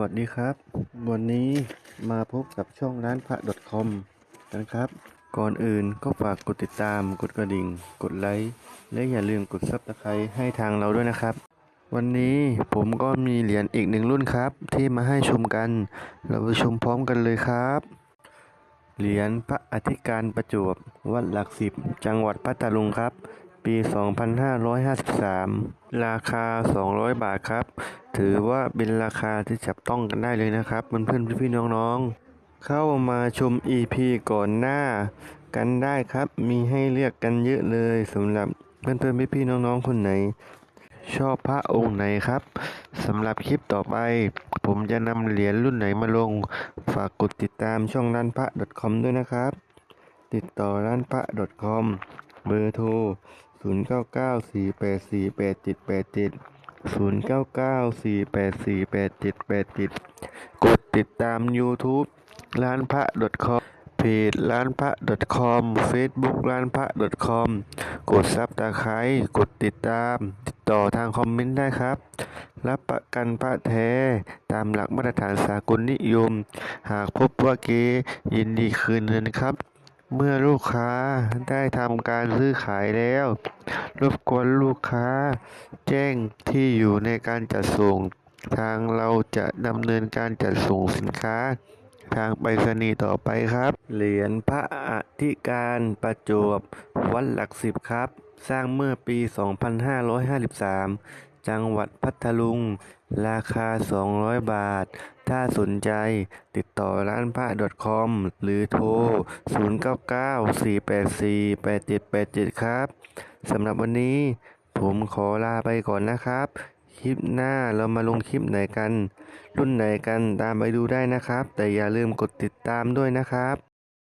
วัสดีครับ วันนี้มาพบกับช่องร้านพระ .com กันครับ ก่อนอื่นก็ฝากกดติดตาม กดกระดิ่ง กดไลค์ และอย่าลืมกดซับสไครต์ให้ทางเราด้วยนะครับ วันนี้ผมก็มีเหรียญอีกหนึ่งรุ่นครับ ที่มาให้ชมกัน เราไปชมพร้อมกันเลยครับ เหรียญพระอธิการประจวบ วัดหลักสิบ จังหวัดพัทลุงครับ ปี 2553 ราคา 200 บาทครับ ถือว่าเป็นราคาที่จับต้องกันได้เลยนะครับเพื่อนๆพี่ๆน้องๆ เข้ามาชม EP ก่อนหน้า กันได้ครับมีให้เลือกกันเยอะเลยสำหรับเพื่อนๆพี่ๆน้องๆคนไหน ชอบพระองค์ไหนครับสำหรับคลิปต่อไป ผมจะนำเหรียญรุ่นไหนมาลง ฝากกดติดตามช่องร้านพระ .com ด้วยนะครับ ติดต่อร้านพระ .com เบอร์โทร 0994848787 0994848787กดติดตาม YouTube ร้านพระ .com เพจร้านพระ .com Facebook ร้านพระ .com กดซับตะไคร้กดติดตาม ติดต่อทางคอมเมนต์ได้ครับ รับประกันพระแท้ตามหลักมาตรฐานสากลนิยม หากพบว่าเกยินดีคืนเงินครับ เมื่อลูกค้าได้ทำการซื้อขายแล้ว รบกวนลูกค้า แจ้งที่อยู่ในการจัดส่ง ทางเราจะดำเนินการจัดส่งสินค้า ทางไปรษณีย์ต่อไปครับ เหรียญพระอธิการประจวบวัดหลักสิบครับ สร้างเมื่อปี 2553 จังหวัดพัทลุง ราคา 200 บาท ถ้าสนใจติดต่อร้านพระ .com หรือโทร 0994848787 ครับ สำหรับวันนี้ผมขอลาไปก่อนนะครับ คลิปหน้าเรามาลงคลิปไหนกัน รุ่นไหนกันตามไปดูได้นะครับ แต่อย่าลืมกดติดตามด้วยนะครับ